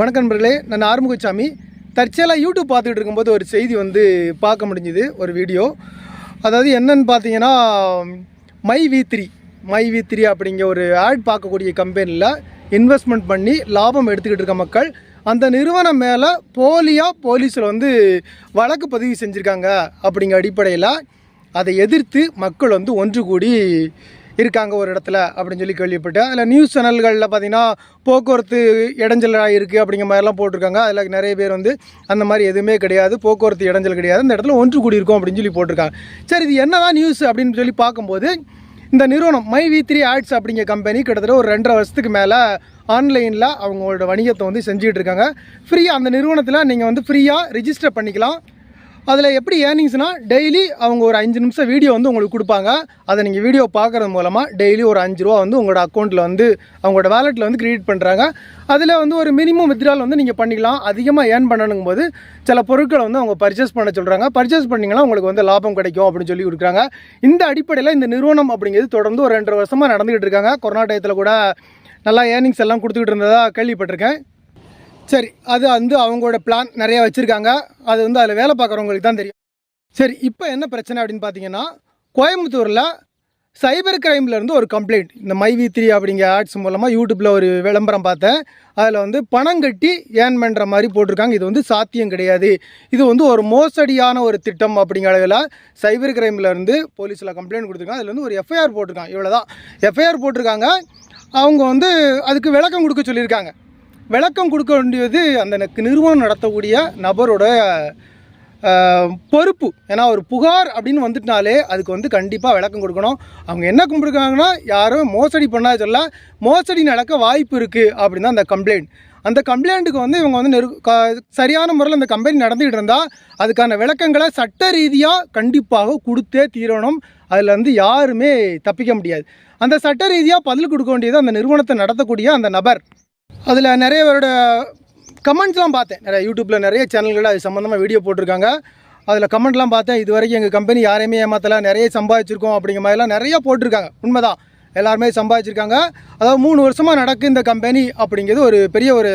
வணக்கம் நண்பர்களே நான் ஆறுமுகசாமி தற்செயலாக யூடியூப் பார்த்துக்கிட்டு இருக்கும்போது ஒரு செய்தி வந்து பார்க்க முடிஞ்சுது ஒரு வீடியோ. அதாவது என்னென்னு பார்த்தீங்கன்னா My V three My V three அப்படிங்கிற ஒரு ஆட் பார்க்கக்கூடிய கம்பெனியில் இன்வெஸ்ட்மெண்ட் பண்ணி லாபம் எடுத்துக்கிட்டு இருக்க மக்கள் அந்த நிறுவனம் மேலே போலியாக போலீஸில் வந்து வழக்கு பதிவு செஞ்சுருக்காங்க அப்படிங்கிற அடிப்படையில் அதை எதிர்த்து மக்கள் வந்து ஒன்று கூடி இருக்காங்க ஒரு இடத்துல அப்படின்னு சொல்லி கேள்விப்பட்டேன். அதில் நியூஸ் சேனல்களில் பார்த்தீங்கன்னா போக்குவரத்து இடைஞ்சலாக இருக்குது அப்படிங்கிற மாதிரிலாம் போட்டிருக்காங்க. அதில் நிறைய பேர் வந்து அந்த மாதிரி எதுவுமே கிடையாது. போக்குவரத்து இடைஞ்சல் கிடையாது. அந்த இடத்துல ஒன்று கூடி இருக்கும் அப்படின்னு சொல்லி போட்டிருக்காங்க. சரி இது என்னதான் நியூஸ் அப்படின்னு சொல்லி பார்க்கும்போது இந்த நிறுவனம் மை வி த்ரீ ஆட்ஸ் அப்படிங்கிற கம்பெனி கிட்டத்தட்ட ஒரு ரெண்டரை வருஷத்துக்கு மேலே ஆன்லைனில் அவங்களோட வணிகத்தை வந்து செஞ்சுக்கிட்டு இருக்காங்க. ஃப்ரீயாக அந்த நிறுவனத்தில் நீங்கள் வந்து ஃப்ரீயாக ரிஜிஸ்டர் பண்ணிக்கலாம். அதில் எப்படி ஏர்னிங்ஸ்னால் டெய்லி அவங்க ஒரு அஞ்சு நிமிஷம் வீடியோ வந்து உங்களுக்கு கொடுப்பாங்க. அதை நீங்கள் வீடியோ பார்க்குறது மூலமாக டெய்லி ஒரு அஞ்சு ரூபா வந்து உங்களோட அக்கௌண்ட்டில் வந்து அவங்களோட வேலெட்டில் வந்து கிரியேட் பண்ணுறாங்க அதில் வந்து ஒரு மினிமம் வித்ரால் வந்து நீங்கள் பண்ணிக்கலாம். அதிகமாக ஏர்ன் பண்ணணுங்கும் போது சில பொருட்களை வந்து அவங்க பர்ச்சேஸ் பண்ண சொல்கிறாங்க பர்ச்சேஸ் பண்ணிங்கன்னா உங்களுக்கு வந்து லாபம் கிடைக்கும் அப்படின்னு சொல்லி கொடுக்குறாங்க. இந்த அடிப்படையில் இந்த நிறுவனம் அப்படிங்கிறது தொடர்ந்து ஒரு ரெண்டரை வருஷமாக நடந்துகிட்டு இருக்காங்க. கொரோனா டயத்தில் கூட நல்லா ஏர்னிங்ஸ் எல்லாம் கொடுத்துக்கிட்டு இருந்ததாக கேள்விப்பட்டிருக்கேன். சரி அது வந்து அவங்களோட பிளான் நிறைய வச்சுருக்காங்க. அது வந்து அதில் வேலை பார்க்குறவங்களுக்கு தான் தெரியும். சரி இப்போ என்ன பிரச்சனை அப்படின்னு பார்த்தீங்கன்னா கோயம்புத்தூரில் சைபர் இருந்து ஒரு கம்ப்ளைண்ட் இந்த மைவி த்ரீ அப்படிங்கிற ஆட்ஸ் மூலமாக யூடியூப்பில் ஒரு விளம்பரம் பார்த்தேன். அதில் வந்து பணம் கட்டி ஏர்ன் பண்ணுற மாதிரி போட்டிருக்காங்க. இது வந்து சாத்தியம் கிடையாது. இது வந்து ஒரு மோசடியான ஒரு திட்டம் அப்படிங்கிற அளவில் சைபர் இருந்து போலீஸில் கம்ப்ளைண்ட் கொடுத்துருக்காங்க. அதில் வந்து ஒரு எஃப்ஐஆர் போட்டிருக்காங்க. இவ்வளோ தான் எஃப்ஐஆர் போட்டிருக்காங்க. அவங்க வந்து அதுக்கு விளக்கம் கொடுக்க சொல்லியிருக்காங்க. விளக்கம் கொடுக்க வேண்டியது அந்த நிறுவனம் நடத்தக்கூடிய நபரோட பொறுப்பு. ஏன்னா ஒரு புகார் அப்படின்னு வந்துட்டாலே அதுக்கு வந்து கண்டிப்பாக விளக்கம் கொடுக்கணும். அவங்க என்ன கும்பிட்ருக்காங்கன்னா யாரும் மோசடி பண்ணாத சொல்ல மோசடி நடக்க வாய்ப்பு இருக்குது அப்படின்னு தான் அந்த கம்ப்ளைண்ட் அந்த கம்ப்ளைண்ட்டுக்கு வந்து இவங்க வந்து நெரு சரியான முறையில் அந்த கம்பெனி நடந்துகிட்டு இருந்தால் அதுக்கான விளக்கங்களை சட்ட ரீதியாக கண்டிப்பாக கொடுத்தே தீரணும். அதில் வந்து யாருமே தப்பிக்க முடியாது. அந்த சட்ட ரீதியாக பதில் கொடுக்க வேண்டியது அந்த நிறுவனத்தை நடத்தக்கூடிய அந்த நபர். அதில் நிறைய பேரோட கமெண்ட்ஸ்லாம் பார்த்தேன். நிறைய யூடியூப்பில் நிறைய சேனல்கள் அது சம்மந்தமாக வீடியோ போட்டிருக்காங்க. அதில் கமெண்ட்லாம் பார்த்தேன். இது வரைக்கும் எங்கள் கம்பெனி யாரையுமே ஏமாத்தலை. நிறைய சம்பாதிச்சிருக்கோம் அப்படிங்கிற மாதிரிலாம் நிறைய போட்டிருக்காங்க. உண்மைதான். எல்லாருமே சம்பாதிச்சிருக்காங்க. அதாவது மூணு வருஷமாக நடக்கு இந்த கம்பெனி அப்படிங்கிறது ஒரு பெரிய ஒரு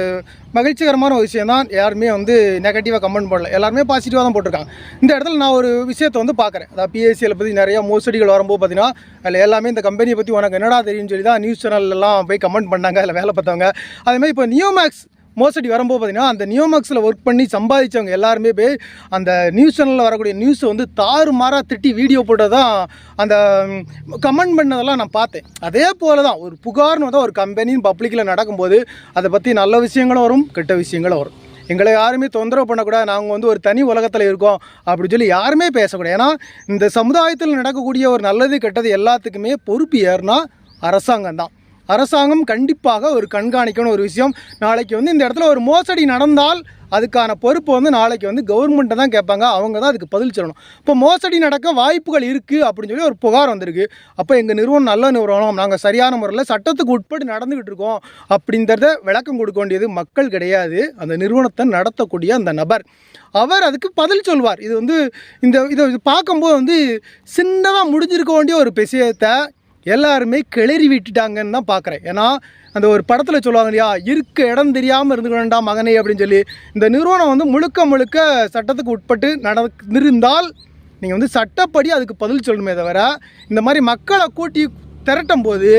மகிழ்ச்சிகரமான ஒரு விஷயம் தான் யாருமே வந்து நெகட்டிவாக கமெண்ட் பண்ணல எல்லாருமே பாசிட்டிவாக தான் போட்டிருக்காங்க. இந்த இடத்துல நான் ஒரு விஷயத்தை வந்து பார்க்குறேன். அதாவது பிஎஸ்சியில் பற்றி நிறையா மோசடிகள் வரும்போது பார்த்தீங்கன்னா அதில் எல்லாமே இந்த கம்பெனியை பற்றி உனக்கு என்னடா தெரியும்னு சொல்லி தான் நியூஸ் சேனல்லாம் போய் கமெண்ட் பண்ணாங்க. அதில் வேலை பார்த்தவங்க. அதேமாதிரி இப்போ நியோமேக்ஸ் மோசடி வரும்போது பார்த்தீங்கன்னா அந்த நியோமாக்ஸில் ஒர்க் பண்ணி சம்பாதிச்சவங்க எல்லாருமே போய் அந்த நியூஸ் சேனலில் வரக்கூடிய நியூஸை வந்து தாறுமாறாக திட்டி வீடியோ போட்டதான் அந்த கமெண்ட் பண்ணதெல்லாம் நான் பார்த்தேன். அதே போல தான் ஒரு புகார்னு தான் ஒரு கம்பெனின்னு பப்ளிக்கில் நடக்கும்போது அதை பற்றி நல்ல விஷயங்களும் வரும் கெட்ட விஷயங்களும் வரும். எங்களை யாருமே தொந்தரவு பண்ணக்கூடாது நாங்கள் வந்து ஒரு தனி உலகத்தில் இருக்கோம் அப்படின்னு சொல்லி யாருமே பேசக்கூடாது. ஏன்னா இந்த சமுதாயத்தில் நடக்கக்கூடிய ஒரு நல்லது கெட்டது எல்லாத்துக்குமே பொறுப்பு ஏறுனா அரசாங்கம் தான் அரசாங்கம் கண்டிப்பாக ஒரு கண்காணிக்கணும் ஒரு விஷயம். நாளைக்கு வந்து இந்த இடத்துல ஒரு மோசடி நடந்தால் அதுக்கான பொறுப்பு வந்து நாளைக்கு வந்து கவர்மெண்ட்டை தான் கேட்பாங்க. அவங்க தான் அதுக்கு பதில் சொல்லணும். இப்போ மோசடி நடக்க வாய்ப்புகள் இருக்குது அப்படின்னு சொல்லி ஒரு புகார் வந்திருக்கு. அப்போ எங்கள் நிறுவனம் நல்ல நிறுவனம். நாங்கள் சரியான முறையில் சட்டத்துக்கு உட்பட்டு நடந்துக்கிட்டு இருக்கோம். அப்படின்றத விளக்கம் கொடுக்க வேண்டியது மக்கள் கிடையாது. அந்த நிறுவனத்தை நடத்தக்கூடிய அந்த நபர். அவர் அதுக்கு பதில் சொல்வார். இது வந்து இந்த இதை பார்க்கும்போது வந்து சின்னதாக முடிஞ்சிருக்க வேண்டிய ஒரு விஷயத்தை எல்லாருமே கிளறி விட்டுட்டாங்கன்னு தான் பார்க்குறேன். ஏன்னா அந்த ஒரு படத்தில் சொல்லுவாங்க இல்லையா இருக்க இடம் தெரியாமல் இருந்துக்கணும்டா வேண்டாம் மகனே அப்படின்னு சொல்லி. இந்த நிறுவனம் வந்து முழுக்க முழுக்க சட்டத்துக்கு உட்பட்டு நடந்திருந்தால் நீங்கள் வந்து சட்டப்படி அதுக்கு பதில் சொல்லணுமே தவிர இந்த மாதிரி மக்களை கூட்டி திரட்டும் போது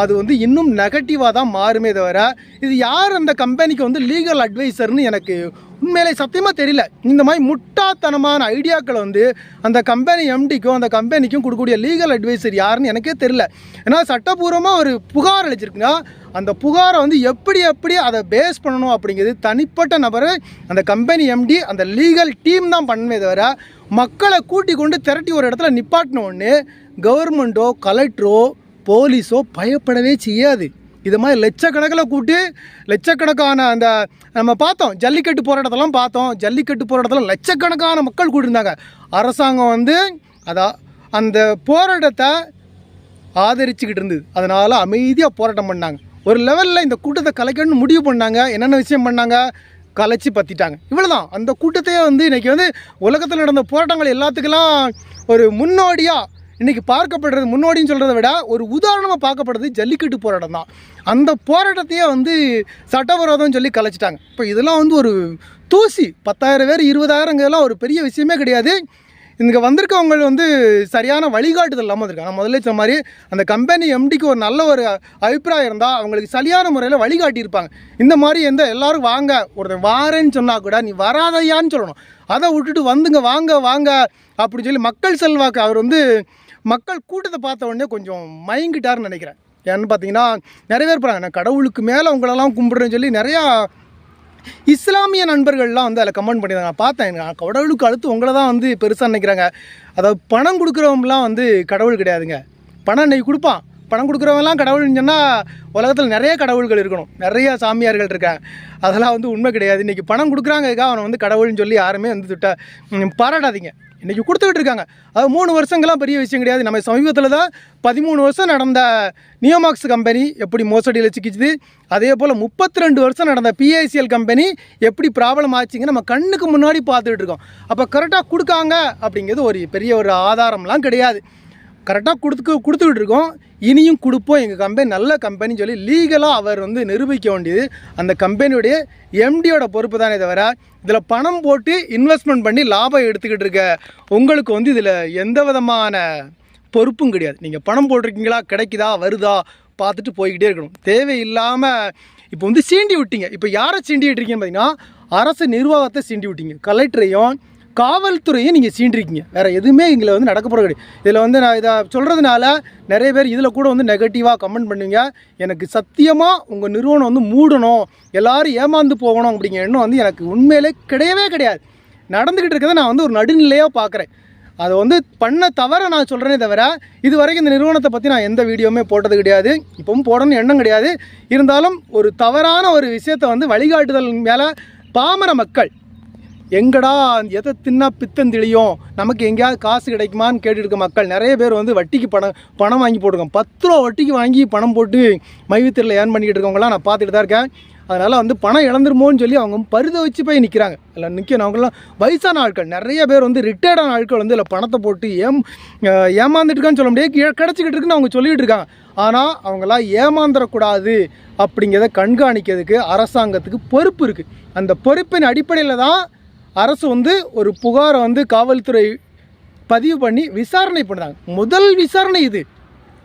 அது வந்து இன்னும் நெகட்டிவாக தான் மாறுமே தவிர இது யார் அந்த கம்பெனிக்கு வந்து லீகல் அட்வைசர்னு எனக்கு உண்மையிலே சத்தியமாக தெரியல. இந்த மாதிரி முட்டாத்தனமான ஐடியாக்களை வந்து அந்த கம்பெனி எம்டிக்கும் அந்த கம்பெனிக்கும் கொடுக்கக்கூடிய லீகல் அட்வைசர் யாருன்னு எனக்கே தெரியல. ஏன்னா சட்டப்பூர்வமாக ஒரு புகார் அளிச்சிருக்குன்னா அந்த புகாரை வந்து எப்படி எப்படி அதை பேஸ் பண்ணணும் அப்படிங்கிறது தனிப்பட்ட நபரை அந்த கம்பெனி எம்டி அந்த லீகல் டீம் தான் பண்ணவே தவிர மக்களை கூட்டி கொண்டு திரட்டி ஒரு இடத்துல நிப்பாட்டின ஒன்று கவர்மெண்ட்டோ கலெக்டரோ போலீஸோ பயப்படவே செய்யாது. இது மாதிரி லட்சக்கணக்கில் கூட்டி லட்சக்கணக்கான அந்த நம்ம பார்த்தோம் ஜல்லிக்கட்டு போராட்டத்தெல்லாம் பார்த்தோம். ஜல்லிக்கட்டு போராட்டத்தில் லட்சக்கணக்கான மக்கள் கூட்டிருந்தாங்க அரசாங்கம் வந்து அதான் அந்த போராட்டத்தை ஆதரிச்சுக்கிட்டு இருந்தது. அதனால் அமைதியாக போராட்டம் பண்ணாங்க. ஒரு லெவலில் இந்த கூட்டத்தை கலைக்கணும்னு முடிவு பண்ணாங்க. என்னென்ன விஷயம் பண்ணாங்க? கலைச்சி பற்றிட்டாங்க இவ்வளோதான் அந்த கூட்டத்தையே வந்து இன்றைக்கி வந்து உலகத்தில் நடந்த போராட்டங்கள் எல்லாத்துக்கெல்லாம் ஒரு முன்னோடியாக இன்றைக்கி பார்க்கப்படுறது முன்னோடின்னு சொல்கிறத விட ஒரு உதாரணமாக பார்க்கப்படுறது ஜல்லிக்கட்டு போராட்டம் தான். அந்த போராட்டத்தையே வந்து சட்டவிரோதம்னு சொல்லி கலைச்சிட்டாங்க. இப்போ இதெல்லாம் வந்து ஒரு தூசி பத்தாயிரம் பேர் இருபதாயிரங்கிறதெல்லாம் ஒரு பெரிய விஷயமே கிடையாது. இங்கே வந்திருக்கவங்க வந்து சரியான வழிகாட்டுதல் இல்லாமல் இருக்காங்க. முதல்ல சொன்ன மாதிரி அந்த கம்பெனி எம்டிக்கு ஒரு நல்ல ஒரு அபிப்பிராயம் இருந்தால் அவங்களுக்கு சரியான முறையில் வழிகாட்டியிருப்பாங்க. இந்த மாதிரி எந்த எல்லாரும் வாங்க ஒருத்தன் வாரேன்னு சொன்னால் கூட நீ வராதையான்னு சொல்லணும். அதை விட்டுட்டு வந்துங்க வாங்க வாங்க அப்படின்னு சொல்லி மக்கள் செல்வாக்கு அவர் வந்து மக்கள் கூட்டத்தை பார்த்த உடனே கொஞ்சம் மயங்கிட்டாருன்னு நினைக்கிறேன். ஏன்னு பார்த்தீங்கன்னா நிறைய பேர் போகிறாங்க நான் கடவுளுக்கு மேலே உங்களெல்லாம் கும்பிட்றேன்னு சொல்லி நிறையா இஸ்லாமிய நண்பர்கள்லாம் வந்து அதில் கமெண்ட் பண்ணியிருந்தாங்க. நான் பார்த்தேன். நான் கடவுளுக்கு அடுத்து உங்களை தான் வந்து பெருசாக நினைக்கிறாங்க. அதாவது பணம் கொடுக்குறவங்களாம் வந்து கடவுள் கிடையாதுங்க. பணம் இன்னைக்கு கொடுப்பான். பணம் கொடுக்குறவங்கலாம் கடவுள்னு சொன்னால் உலகத்தில் நிறைய கடவுள்கள் இருக்கணும். நிறைய சாமியார்கள் இருக்காங்க. அதெல்லாம் வந்து உண்மை கிடையாது. இன்றைக்கி பணம் கொடுக்குறாங்க. அவனை வந்து கடவுள்னு சொல்லி யாருமே வந்து திட்ட பாராட்டாதீங்க. இன்றைக்கி கொடுத்துக்கிட்டு இருக்காங்க. அது மூணு வருஷங்கள்லாம் பெரிய விஷயம் கிடையாது. நம்ம சமீபத்தில் தான் பதிமூணு வருஷம் நடந்த நியோமாக்ஸ் கம்பெனி எப்படி மோசடியில் சிக்கிச்சுது. அதே போல் முப்பத்தி ரெண்டு வருஷம் நடந்த பிஐசிஎல் கம்பெனி எப்படி ப்ராப்ளம் ஆச்சுங்க நம்ம கண்ணுக்கு முன்னாடி பார்த்துட்டு இருக்கோம். அப்போ கரெக்டாக கொடுக்காங்க அப்படிங்கிறது ஒரு பெரிய ஒரு ஆதாரம்லாம் கிடையாது. கரெக்டாக கொடுத்து கொடுத்துக்கிட்டு இருக்கோம் இனியும் கொடுப்போம். எங்கள் கம்பெனி நல்ல கம்பெனின்னு சொல்லி லீகலாக அவர் வந்து நிரூபிக்க வேண்டியது. அந்த கம்பெனியுடைய எம்டியோட பொறுப்பு தானே தவிர இதில் பணம் போட்டு இன்வெஸ்ட்மெண்ட் பண்ணி லாபம் எடுத்துக்கிட்டு இருக்க உங்களுக்கு வந்து இதில் எந்த விதமான பொறுப்பும் கிடையாது. நீங்கள் பணம் போட்டிருக்கீங்களா? கிடைக்குதா? வருதா? பார்த்துட்டு போய்கிட்டே இருக்கணும். தேவையில்லாமல் இப்போ வந்து சீண்டி விட்டீங்க. இப்போ யாரை சீண்டி விட்டுருக்கீங்கன்னு பார்த்தீங்கன்னா அரசு நிர்வாகத்தை சீண்டி விட்டீங்க. கலெக்டரையும் காவல்துறையும் நீங்கள் சீண்டிருக்கீங்க. வேறு எதுவுமே இதில் வந்து நடக்க போகிற கிடையாது. இதில் வந்து நான் இதை சொல்கிறதுனால நிறைய பேர் இதில் கூட வந்து நெகட்டிவாக கமெண்ட் பண்ணுவீங்க. எனக்கு சத்தியமாக உங்கள் நிறுவனம் வந்து மூடணும். எல்லோரும் ஏமாந்து போகணும் அப்படிங்கிற எண்ணம் வந்து எனக்கு உண்மையிலே கிடையவே கிடையாது. நடந்துக்கிட்டு இருக்கிறத நான் வந்து ஒரு நடுநிலையாக பார்க்குறேன் அதை வந்து பண்ண தவிர நான் சொல்கிறேனே தவிர இது வரைக்கும் இந்த நிறுவனத்தை பற்றி நான் எந்த வீடியோவுமே போட்டது கிடையாது. இப்போவும் போடணும்னு எண்ணம் கிடையாது. இருந்தாலும் ஒரு தவறான ஒரு விஷயத்தை வந்து வழிகாட்டுதல் மேலே பாமர மக்கள் எங்கடா எதை தின்னா பித்தம் தெளியும்? நமக்கு எங்கேயாவது காசு கிடைக்குமான்னு கேட்டுட்டு இருக்க மக்கள் நிறைய பேர் வந்து வட்டிக்கு பணம் பணம் வாங்கி போட்டுருக்கோம் பத்து ரூபா வட்டிக்கு வாங்கி பணம் போட்டு மைவித்திரில் ஏர்ன் பண்ணிக்கிட்டு இருக்கவங்களாம் நான் பார்த்துட்டு தான் இருக்கேன். அதனால் வந்து பணம் இழந்துருமோன்னு சொல்லி அவங்க பருத வச்சு போய் நிற்கிறாங்க இல்லை நிற்கணும் அவங்களாம் வயசான ஆட்கள் நிறைய பேர் வந்து ரிட்டையர்டான ஆட்கள் வந்து இதில் பணத்தை போட்டு ஏம் ஏமாந்துட்டுருக்கான்னு ஏமாந்துட்டு இருக்கான்னு சொல்ல முடியாது. கிடச்சிக்கிட்டு இருக்குன்னு அவங்க சொல்லிட்டு இருக்காங்க. ஆனால் அவங்களாம் ஏமாந்துடக்கூடாது அப்படிங்கிறத கண்காணிக்கிறதுக்கு அரசாங்கத்துக்கு பொறுப்பு இருக்குது அந்த பொறுப்பின் அடிப்படையில் தான் அரசு வந்து ஒரு புகாரை வந்து காவல்துறை பதிவு பண்ணி விசாரணை பண்ணுறாங்க. முதல் விசாரணை இது.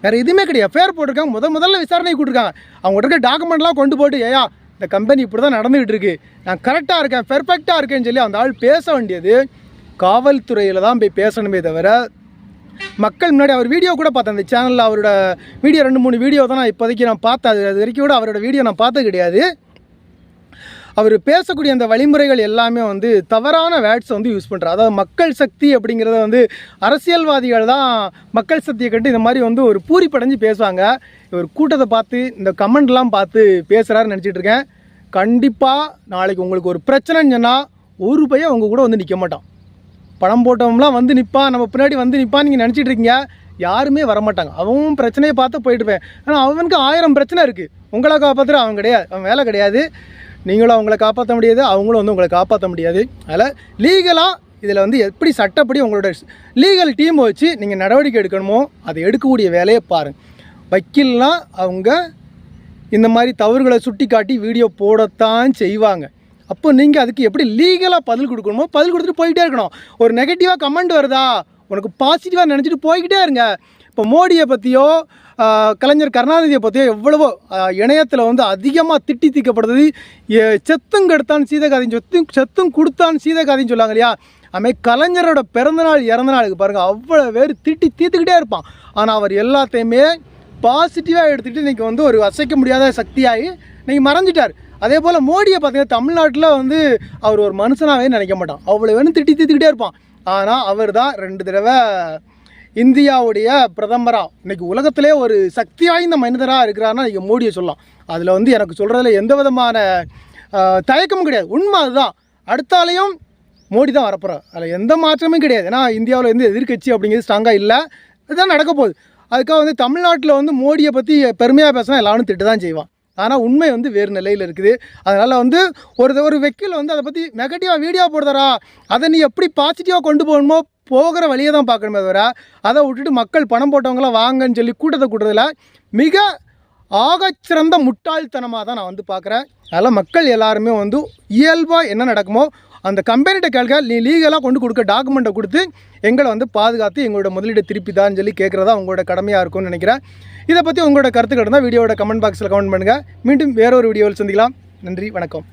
வேறு எதுவுமே கிடையாது. எஃப்ஐஆர் போட்டிருக்காங்க. முத முதல்ல விசாரணை கொடுத்துருக்காங்க. அவங்க இருக்க டாக்குமெண்ட்லாம் கொண்டு போட்டு ஏயா இந்த கம்பெனி இப்படி தான் நடந்துகிட்டு இருக்கு. நான் கரெக்டாக இருக்கேன் பெர்ஃபெக்டாக இருக்கேன்னு சொல்லி அந்த ஆள் பேச வேண்டியது காவல்துறையில் தான் போய் பேசணுமே தவிர மக்கள் முன்னாடி அவர் வீடியோ கூட பார்த்தேன். அந்த சேனலில் அவரோட வீடியோ ரெண்டு மூணு வீடியோ தான் நான் இப்போதைக்கு நான் பார்த்தேன் அது அது வரைக்கும் கூட அவரோட வீடியோ நான் பார்த்தது கிடையாது. அவர் பேசக்கூடிய அந்த வழிமுறைகள் எல்லாமே வந்து தவறான வேர்ட்ஸை வந்து யூஸ் பண்ணுறாரு அதாவது மக்கள் சக்தி அப்படிங்கிறத வந்து அரசியல்வாதிகள் தான் மக்கள் சக்தியை கண்டு இந்த மாதிரி வந்து ஒரு பூரி படைஞ்சு பேசுவாங்க. இவர் கூட்டத்தை பார்த்து இந்த கமெண்ட்லாம் பார்த்து பேசுகிறாருன்னு நினச்சிட்டு இருக்கேன். கண்டிப்பாக நாளைக்கு உங்களுக்கு ஒரு பிரச்சனைன்னு சொன்னால் ஒரு பையன் அவங்க கூட வந்து நிற்க மாட்டான். பணம் போட்டவங்களாம் வந்து நிற்பான் நம்ம பின்னாடி வந்து நிற்பான்னு நீங்கள் நினச்சிட்டு இருக்கீங்க. யாருமே வரமாட்டாங்க. அவன் பிரச்சனையை பார்த்து போயிட்டுருப்பேன் ஆனால் அவனுக்கு ஆயிரம் பிரச்சனை இருக்குது உங்களை காப்பாற்றுற அவன் கிடையாது. அவன் வேலை கிடையாது. நீங்களும் அவங்கள காப்பாற்ற முடியாது. அவங்களும் வந்து உங்களை காப்பாற்ற முடியாது. அதில் லீகலாக இதில் வந்து எப்படி சட்டப்படி உங்களோட லீகல் டீம் வச்சு நீங்கள் நடவடிக்கை எடுக்கணுமோ அதை எடுக்கக்கூடிய வேலையை பாருங்கள் வக்கீல்னா அவங்க இந்த மாதிரி தவறுகளை சுட்டி காட்டி வீடியோ போடத்தான் செய்வாங்க. அப்போ நீங்கள் அதுக்கு எப்படி லீகலாக பதில் கொடுக்கணுமோ பதில் கொடுத்துட்டு போயிட்டே இருக்கணும். ஒரு நெகட்டிவாக கமெண்ட் வருதா? உனக்கு பாசிட்டிவாக நினச்சிட்டு போய்கிட்டே இருங்க. இப்போ மோடியை பற்றியோ கலைஞர் கருணாநிதியை பற்றியோ எவ்வளவோ இணையத்தில் வந்து அதிகமாக திட்டி தீக்கப்படுறது செத்தும் கெடுத்தான் சீதகாதின்னு சொத்தும் செத்தும் கொடுத்தான் சீதகாதின்னு சொல்லுவாங்க இல்லையா? அமை கலைஞரோட பிறந்தநாள் இறந்த நாளுக்கு பாருங்கள் அவ்வளோ பேர் திட்டி தீர்த்துக்கிட்டே இருப்பான். ஆனால் அவர் எல்லாத்தையுமே பாசிட்டிவாக எடுத்துக்கிட்டு இன்றைக்கி வந்து ஒரு அசைக்க முடியாத சக்தியாகி இன்றைக்கி மறைஞ்சிட்டார். அதே போல் மோடியை பார்த்தீங்கன்னா தமிழ்நாட்டில் வந்து அவர் ஒரு மனுஷனாகவே நினைக்க மாட்டான். அவ்வளோ வேணும் திட்டி தீர்த்துக்கிட்டே இருப்பான். ஆனால் அவர் தான் ரெண்டு தடவை இந்தியாவுடைய பிரதமராக இன்றைக்கி உலகத்திலே ஒரு சக்தி வாய்ந்த மனிதராக இருக்கிறாருன்னா இன்றைக்கி மோடியை சொல்லலாம். அதில் வந்து எனக்கு சொல்கிறதுல எந்த விதமான தயக்கமும் கிடையாது. உண்மை அதுதான். அடுத்தாலையும் மோடி தான் வரப்போகிறார் அதில் எந்த மாற்றமும் கிடையாது. ஏன்னா இந்தியாவில் வந்து எதிர்க்கட்சி அப்படிங்கிறது ஸ்ட்ராங்காக இல்லை. இதுதான் நடக்க போகுது. அதுக்காக வந்து தமிழ்நாட்டில் வந்து மோடியை பற்றி பெருமையாக பேசினா எல்லாரும் திட்டு தான் செய்வான். ஆனால் உண்மை வந்து வேறு நிலையில் இருக்குது. அதனால் வந்து ஒரு ஒரு வெக்கில் வந்து அதை பற்றி நெகட்டிவாக வீடியோ போடுறா அதை நீ எப்படி பாசிட்டிவாக கொண்டு போகணுமோ போகிற வழியை தான் பார்க்கணுமே தவிர அதை விட்டுட்டு மக்கள் பணம் போட்டவங்களாம் வாங்கன்னு சொல்லி கூட்டத்தை கூட்டுறதில் மிக ஆகச்சிறந்த முட்டாள்தனமாக தான் நான் வந்து பார்க்குறேன். அதனால் மக்கள் எல்லாருமே வந்து இயல்பாக என்ன நடக்குமோ அந்த கம்பெனிகிட்ட கேட்க நீ லீகலாக கொண்டு கொடுக்க டாக்குமெண்ட்டை கொடுத்து எங்களை வந்து பாதுகாத்து எங்களோட முதலீடு திருப்பி தான் சொல்லி கேட்குறதா உங்களோட கடமையாக இருக்கும்னு நினைக்கிறேன். இதை பற்றி உங்களோட கருத்துக்கள் இருந்தால் வீடியோட கமெண்ட் பாக்ஸில் கமெண்ட் பண்ணுங்கள் மீண்டும் வேறொரு வீடியோவில் சந்திக்கலாம். நன்றி வணக்கம்.